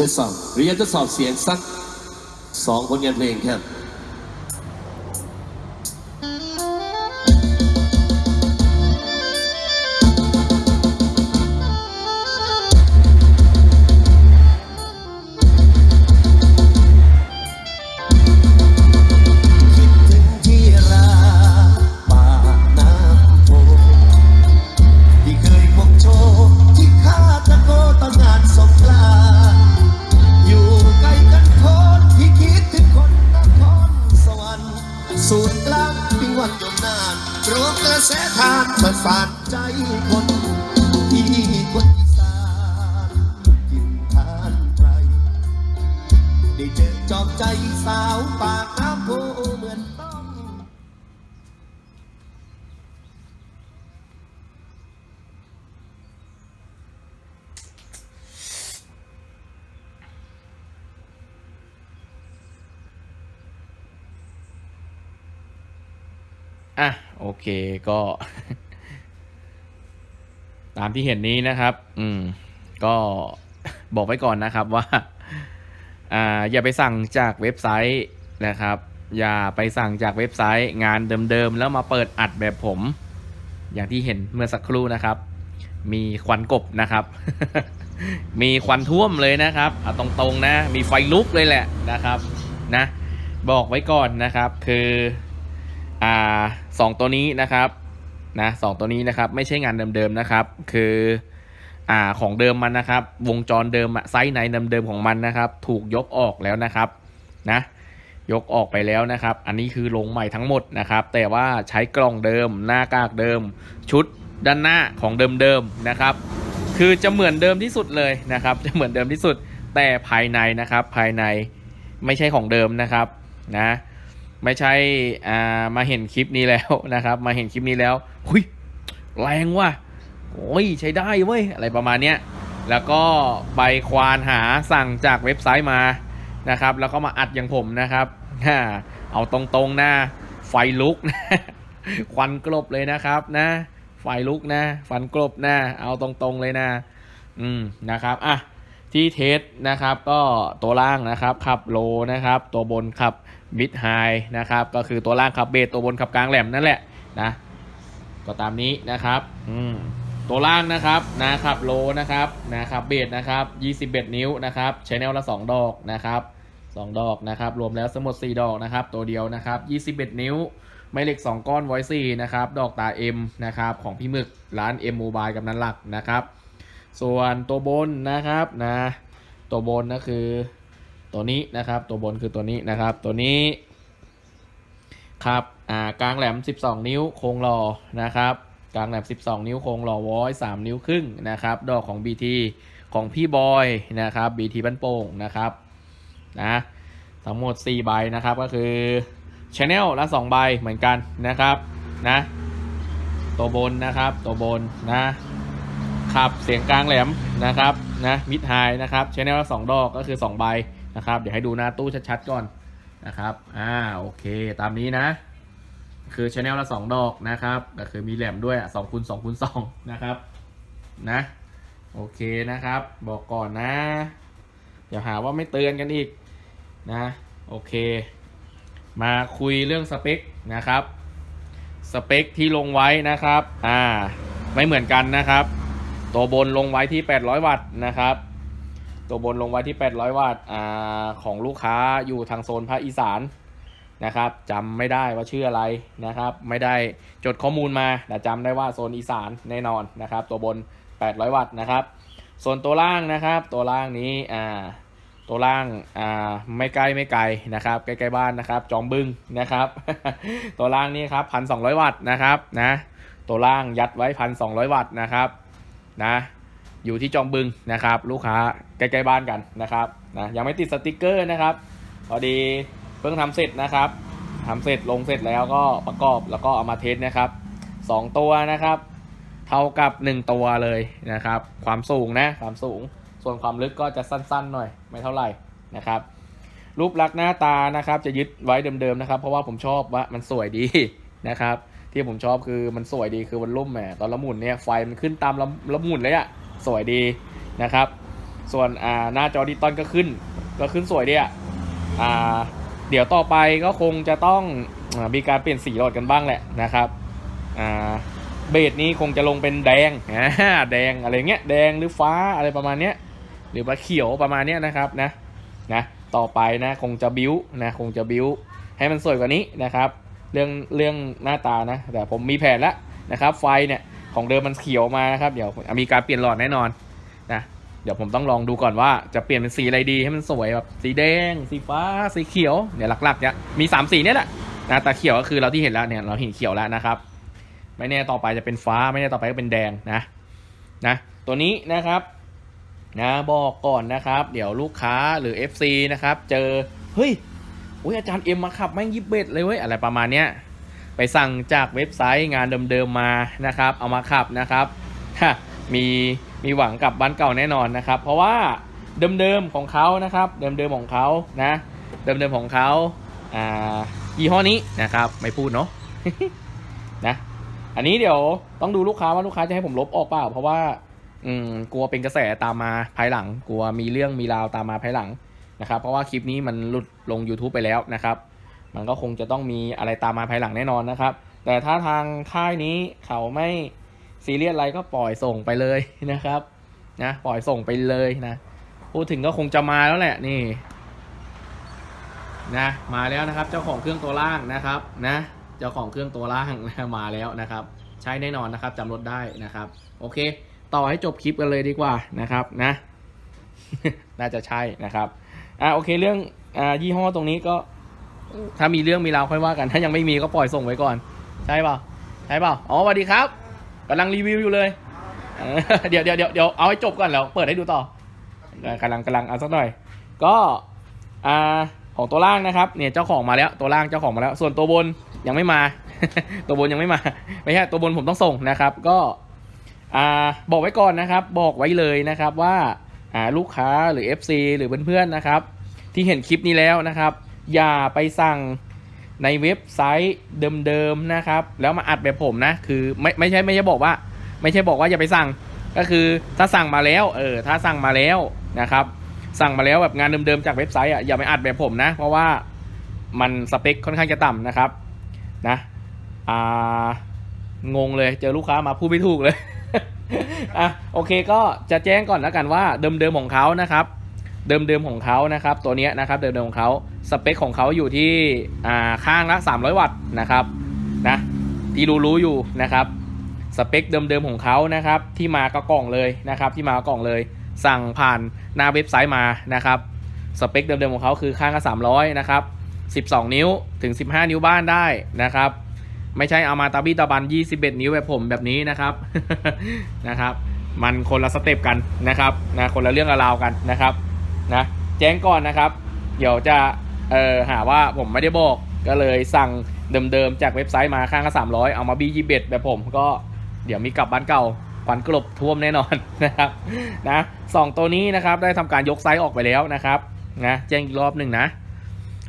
ฉีกทดสอบหรียนทดสอบเสียงสักสองผลงานเพลงครับ สูตรกลางปิงวันยมนานรวมกระแสทานเปิดฝานใจคนที่คนอีสานกินทานไกลได้เจอจอบใจสาวปาก โอเคก็ ตามที่เห็นนี้นะครับ อืม ก็บอกไว้ก่อนนะครับว่า อ่า อย่าไปสั่งจากเว็บไซต์นะครับ อย่าไปสั่งจากเว็บไซต์งานเดิมๆ แล้วมาเปิดอัดแบบผม อย่างที่เห็นเมื่อสักครู่นะครับ มีควันกบนะครับ มีควันท่วมเลยนะครับเอาตรงๆนะ มีไฟลุกเลยแหละนะครับ นะ บอกไว้ก่อนนะครับ คือ อ่าสองตัวนี้นะครับนะสองตัวนี้นะครับไม่ใช่งานเดิมๆนะครับ คืออ่าของเดิมมันนะครับ วงจรเดิมอะไซส์ไหนเดิมๆของมันนะครับ ถูกยกออกแล้วนะครับนะยกออกไปแล้วนะครับ อันนี้คือลงใหม่ทั้งหมดนะครับ แต่ว่าใช้กล่องเดิม หน้ากากเดิม ชุดด้านหน้าของเดิมๆนะครับ คือจะเหมือนเดิมที่สุดเลยนะครับ จะเหมือนเดิมที่สุดแต่ภายในนะครับ ภายในไม่ใช่ของเดิมนะครับนะ ไม่ใช่อ่ามาเห็นคลิปนี้แล้วนะครับ มาเห็นคลิปนี้แล้วหุยแรงว่ะโอ้ยใช้ได้เว้ยอะไรประมาณเนี้ยแล้วก็ไปควานหาสั่งจากเว็บไซต์มานะครับ แล้วก็มาอัดอย่างผมนะครับเอาตรงๆนะไฟลุกนะควันกลบเลยนะครับนะ ไฟลุกนะฟันกลบนะ เอาตรงๆเลยนะ อืมนะครับอะที่เทสนะครับ ก็ตัวล่างนะครับขับโลนะครับ ตัวบนขับ มิดไฮนะครับ ก็คือตัวล่างขับเบสตัวบนขับกลางแหลมนั่นแหละนะ ก็ตามนี้นะครับอืมตัวล่างนะครับนะครับโลนะครับนะครับเบสนะครับ21 นิ้วนะครับชแนลละ 2 ดอกนะครับ2ดอกนะครับ รวมแล้วทั้งหมด 4 ดอกนะครับ ตัวเดียวนะครับ21 นิ้ว ไม่เหล็ก 2 ก้อนไว้สี่นะครับ ดอกตา M นะครับ ของพี่หมึกร้าน M Mobile กับนั้นหลักนะครับ ส่วนตัวบนนะครับนะ ตัวบนก็คือ ตัวนี้นะครับ ตัวบนคือตัวนี้นะครับ ตัวนี้ครับอ่ากลางแหลม 12 นิ้วโครงหล่อนะครับ กลางแหลม 12 นิ้วโครงหล่อวอย3นิ้วครึ่งนะครับ ดอกของ BT ของพี่บอยนะครับ BT บ้านโป่งนะครับนะทั้งหมด 4 ใบนะครับก็คือ Channel ละ 2 ใบเหมือนกันนะครับนะตัวบนนะครับตัวบนนะขับเสียงกลางแหลมนะครับนะมิดไฮนะครับชแนลละสองดอกก็คือ 2 ใบ นะครับ เดี๋ยวให้ดูหน้าตู้ชัดๆก่อนนะครับ อ่า โอเค ตามนี้นะ คือชแนลละสองดอกนะครับก็คือมีแหลมด้วยสองคูณสองคูณสองนะครับ นะ โอเคนะครับ บอกก่อนนะอย่าหาว่าไม่เตือนกันอีกนะ โอเค มาคุยเรื่องสเปคนะครับ สเปคที่ลงไว้นะครับ อ่า ไม่เหมือนกันนะครับ ตัวบนลงไว้ที่ 800 วัตต์นะครับ ตัวบนลงไว้ที่ 800 วัตต์อ่าของลูกค้าอยู่ทางโซนภาคอีสานนะครับจำไม่ได้ว่าชื่ออะไรนะครับ ไม่ได้จดข้อมูลมาแต่จำได้ว่าโซนอีสานแน่นอนนะครับ ตัวบน 800 วัตต์นะครับ ส่วนตัวล่างนะครับ ตัวล่างนี้อ่าตัวล่างอ่าไม่ใกล้ไม่ไกลนะครับใกล้ๆบ้านนะครับจอมบึงนะครับ ตัวล่างนี่ครับพันสองวัตต์นะครับนะตัวล่างยัดไว้พันสองวัตต์นะครับนะ อยู่ที่จอมบึงนะครับ ลูกค้าใกล้ๆบ้านกันนะครับนะยังไม่ติดสติกเกอร์นะครับพอดีเพิ่งทำเสร็จนะครับทำเสร็จลงเสร็จแล้วก็ประกอบแล้วก็เอามาเทสนะครับสองตัวนะครับ เท่ากับ 1 ตัวเลยนะครับ ความสูงนะความสูง ส่วนความลึกก็จะสั้นๆหน่อยไม่เท่าไหร่นะครับรูปลักษณ์หน้าตานะครับ จะยึดไว้เดิมๆนะครับ เพราะว่าผมชอบว่ามันสวยดีนะครับ ที่ผมชอบคือมันสวยดีคือมันรุ่มแหมตอนละหมุนเนี่ยไฟมันขึ้นตามละละหมุนเลยอะ สวยดีนะครับ ส่วนอ่าหน้าจอดิจิตอลก็ขึ้น ก็ขึ้นสวยดีอะอ่าเดี๋ยวต่อไปก็คงจะต้องอมีการเปลี่ยนสีหลอดกันบ้างแหละนะครับอ่าเบสนี้คงจะลงเป็นแดงแดงอะไรเงี้ยแดงหรือฟ้าอะไรประมาณเนี้ยหรือว่าเขียวประมาณเนี้ยนะครับนะนะต่อไปนะคงจะบิ้วนะคงจะบิ้วให้มันสวยกว่านี้นะครับ เรื่องเรื่องหน้าตานะแต่ผมมีแผนแล้วนะครับไฟเนี่ย ของเดิมมันเขียวมานะครับเดี๋ยวมีการเปลี่ยนหลอดแน่นอนนะเดี๋ยวผมต้องลองดูก่อนว่าจะเปลี่ยนเป็นสีอะไรดีให้มันสวยแบบสีแดง สีฟ้า สีเขียวเนี่ยหลักๆเนี่ยมีสามสีเนี่ยแหละนะแต่เขียวก็คือเราที่เห็นแล้วเนี่ยเราเห็นเขียวแล้วนะครับ ไม่แน่ต่อไปจะเป็นฟ้าไม่แน่ต่อไปก็เป็นแดงนะนะตัวนี้นะครับนะบอกก่อนนะครับ เดี๋ยวลูกค้าหรือ FC นะครับ เจอเฮ้ยอุ้ยอาจารย์เอ็มมาขับแม่งยิบเบ็ดเลยเว้ยอะไรประมาณเนี้ย ไปสั่งจากเว็บไซต์งานเดิมๆมานะครับ เอามาขับนะครับฮะมีมีหวังกับบ้านเก่าแน่นอนนะครับ เพราะว่าเดิมๆของเขานะครับ เดิมๆของเขานะเดิมๆของเขาอ่ายี่ห้อนี้นะครับ ไม่พูดเนาะนะอันนี้เดี๋ยวต้องดูลูกค้าว่าลูกค้าจะให้ผมลบออกเปล่า เพราะว่าอืมกลัวเป็นกระแสตามมาภายหลัง กลัวมีเรื่องมีราวตามมาภายหลังนะครับ เพราะว่าคลิปนี้มันหลุดลง YouTube ไปแล้วนะครับ มันก็คงจะต้องมีอะไรตามมาภายหลังแน่นอนนะครับ แต่ถ้าทางค่ายนี้เขาไม่ซีเรียสอะไรก็ปล่อยส่งไปเลยนะครับนะปล่อยส่งไปเลยนะพูดถึงก็คงจะมาแล้วแหละนี่นะมาแล้วนะครับ เจ้าของเครื่องตัวล่างนะครับนะเจ้าของเครื่องตัวล่างนะมาแล้วนะครับ ใช้แน่นอนนะครับจำรถได้นะครับ โอเค ต่อให้จบคลิปกันเลยดีกว่านะครับนะ น่าจะใช่นะครับอ่าโอเคเรื่องอ่ายี่ห้อตรงนี้ก็ ถ้ามีเรื่องมีราวค่อยว่ากัน ถ้ายังไม่มีก็ปล่อยส่งไว้ก่อน ใช่เปล่าใช่เปล่าอ๋อสวัสดีครับกำลังรีวิวอยู่เลย เดี๋ยวเดี๋ยวเดี๋ยวเดี๋ยวเอาให้จบก่อนแล้วเปิดให้ดูต่อกำลังกำลังเอาสักหน่อย ก็อ่าของตัวล่างนะครับเนี่ยเจ้าของมาแล้วตัวล่างเจ้าของมาแล้ว ส่วนตัวบนยังไม่มา ตัวบนยังไม่มาไม่ใช่ตัวบนผมต้องส่งนะครับ ก็อ่าบอกไว้ก่อนนะครับ บอกไว้เลยนะครับว่าอ่าลูกค้าหรือ FC หรือเพื่อนๆนะครับ ที่เห็นคลิปนี้แล้วนะครับ อย่าไปสั่งในเว็บไซต์เดิมๆนะครับ แล้วมาอัดแบบผมนะ คือไม่ไม่ใช่ไม่ใช่บอกว่า ไม่ใช่บอกว่าอย่าไปสั่ง ก็คือถ้าสั่งมาแล้ว เออ ถ้าสั่งมาแล้วนะครับ สั่งมาแล้วแบบงานเดิมๆจากเว็บไซต์อะอย่าไปอัดแบบผมนะ เพราะว่ามันสเปคค่อนข้างจะต่ำนะครับนะอ่างงเลยเจอลูกค้ามาพูดไม่ถูกเลยอะโอเคก็จะแจ้งก่อนแล้วกันว่าเดิมๆของเขานะครับ เดิมๆของเขานะครับ ตัวนี้นะครับเดิมๆของเขาสเปคของเขาอยู่ที่อ่าข้างละ 300 วัตต์นะครับนะที่รู้ๆอยู่นะครับสเปคเดิมๆของเขานะครับที่มาก็กล่องเลยนะครับที่มาก็กล่องเลย สั่งผ่านหน้าเว็บไซต์มานะครับสเปคเดิมๆของเขาคือข้างละ 300นะครับ12 นิ้วถึง 15 นิ้วบ้านได้นะครับไม่ใช่เอามาตาบี้ตาบัน 21 นิ้วแบบผมแบบนี้นะครับนะครับ มันคนละสเต็ปกันนะครับนะคนละเรื่องราวกันนะครับ นะแจ้งก่อนนะครับ เดี๋ยวจะเอ่อหาว่าผมไม่ได้บอกก็เลยสั่งเดิมๆจากเว็บไซต์มาข้างละ300เอามาบียี่เบ็ดแบบผมก็เดี๋ยวมีกลับบ้านเก่าควันกลบท่วมแน่นอนนะครับนะสองตัวนี้นะครับได้ทำการยกไซส์ออกไปแล้วนะครับนะแจ้งอีกรอบหนึ่งนะ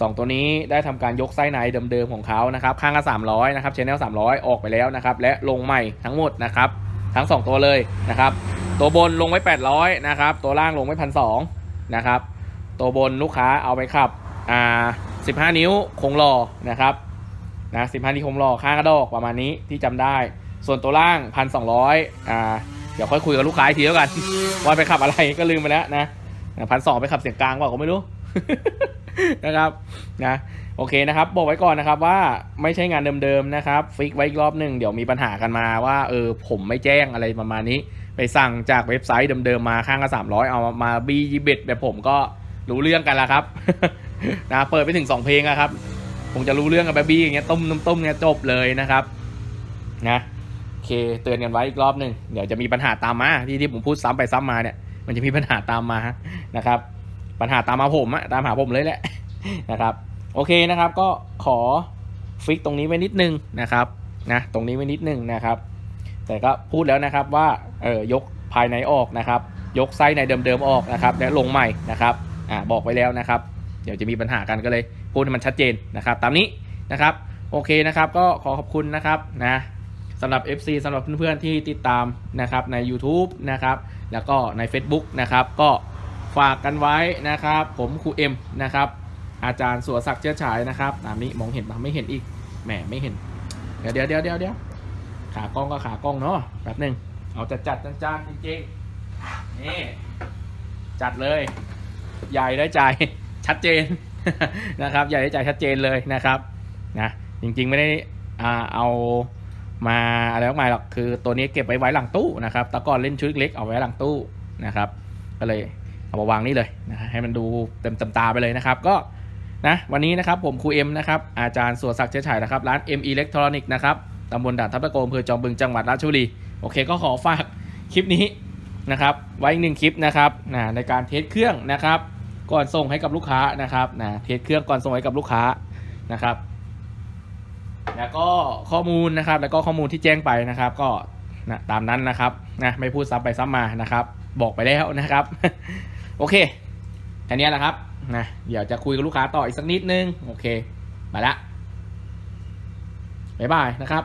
สองตัวนี้ได้ทำการยกไซส้ในเดิมๆของเขานะครับข้างละ300นะครับชแนล300ออกไปแล้วนะครับและลงใหม่ทั้งหมดนะครับทั้ง 2 ตัวเลยนะครับตัวบนลงไว้ 800นะครับตัวล่างลงไว้พันส นะครับ ตัวบนลูกค้าเอาไปขับอ่า15 นิ้วคงหล่อนะครับนะ15 นิ้วคงหล่อข้างกระดอกประมาณนี้ที่จำได้ ส่วนตัวล่าง1,200อ่าเดี๋ยวค่อยคุยกับลูกค้าทีแล้วกัน ว่าไปขับอะไรก็ลืมไปแล้วนะพันสองไปขับเสียงกลางเปล่าก็ไม่รู้นะครับนะโอเคนะครับ บอกไว้ก่อนนะครับว่าไม่ใช่งานเดิมๆนะครับ ฟิกไว้อีกรอบหนึ่งเดี๋ยวมีปัญหากันมาว่าเออผมไม่แจ้งอะไรประมาณนี้ ไปสั่งจากเว็บไซต์เดิมๆมาข้างละ300เอามาบียีเบ็ดแบบผมก็รู้เรื่องกันแล้วครับนะเปิดไปถึง2เพลงอะครับคงจะรู้เรื่องกับแบบบี้อย่างเงี้ยต้มน้ำต้มเนี่ยจบเลยนะครับนะโอเคเตือนกันไว้อีกรอบหนึ่งเดี๋ยวจะมีปัญหาตามมาที่ที่ผมพูดซ้ำไปซ้ำมาเนี่ย มันจะมีปัญหาตามมานะครับ ปัญหาตามมาผมอะตามหาผมเลยแหละนะครับโอเคนะครับก็ขอฟิกตรงนี้ไว้นิดนึงนะครับนะตรงนี้ไว้นิดนึงนะครับ แต่ก็พูดแล้วนะครับว่าเออยกภายในออกนะครับ ยกไส้ในเดิมๆออกนะครับและลงใหม่นะครับอ่าบอกไว้แล้วนะครับ เดี๋ยวจะมีปัญหากันก็เลยพูดให้มันชัดเจนนะครับ ตามนี้นะครับ โอเคนะครับ ก็ขอขอบคุณนะครับนะสำหรับ FC สำหรับเพื่อนๆที่ติดตามนะครับใน YouTube นะครับแล้วก็ใน Facebook นะครับก็ฝากกันไว้นะครับ ผมครูเอ็มนะครับอาจารย์สุรศักดิ์เชื้อฉายนะครับตามนี้มองเห็นปะไม่เห็นอีกแหมไม่เห็น เดี๋ยวเดี๋ยวเดี๋ยวเดี๋ยว ขากล้องก็ขากล้องเนาะแป๊บหนึ่งเอาจัดจัดๆจานจริงๆนี่จัดเลย ใหญ่ได้ใจชัดเจนนะครับ ใหญ่ได้ใจชัดเจนเลยนะครับนะจริงๆไม่ได้อ่าเอามาอะไรมากมายหรอกคือตัวนี้เก็บไว้ไว้หลังตู้นะครับแต่ก่อนเล่นชุดเล็กเอาไว้หลังตู้นะครับ ก็เลยเอามาวางนี่เลยนะให้มันดูเต็มเต็มตาไปเลยนะครับ ก็นะวันนี้นะครับผมครูเอ็มนะครับอาจารย์สุรศักดิ์เฉายนะครับร้าน M Electronic นะครับ ตำบลด่านทับตะโกอำเภอจอมบึงจังหวัดราชบุรี โอเคก็ขอฝากคลิปนี้นะครับไว้อีกหนึ่งคลิปนะครับนะในการเทสเครื่องนะครับ ก่อนส่งให้กับลูกค้านะครับนะเทสเครื่องก่อนส่งให้กับลูกค้านะครับ แล้วก็ข้อมูลนะครับ แล้วก็ข้อมูลที่แจ้งไปนะครับ ก็นะตามนั้นนะครับนะไม่พูดซ้ำไปซ้ำมานะครับ บอกไปแล้วนะครับ โอเคแค่นี้แหละครับนะเดี๋ยวจะคุยกับลูกค้าต่ออีกสักนิดนึง โอเค ไปละบ๊ายบายนะครับ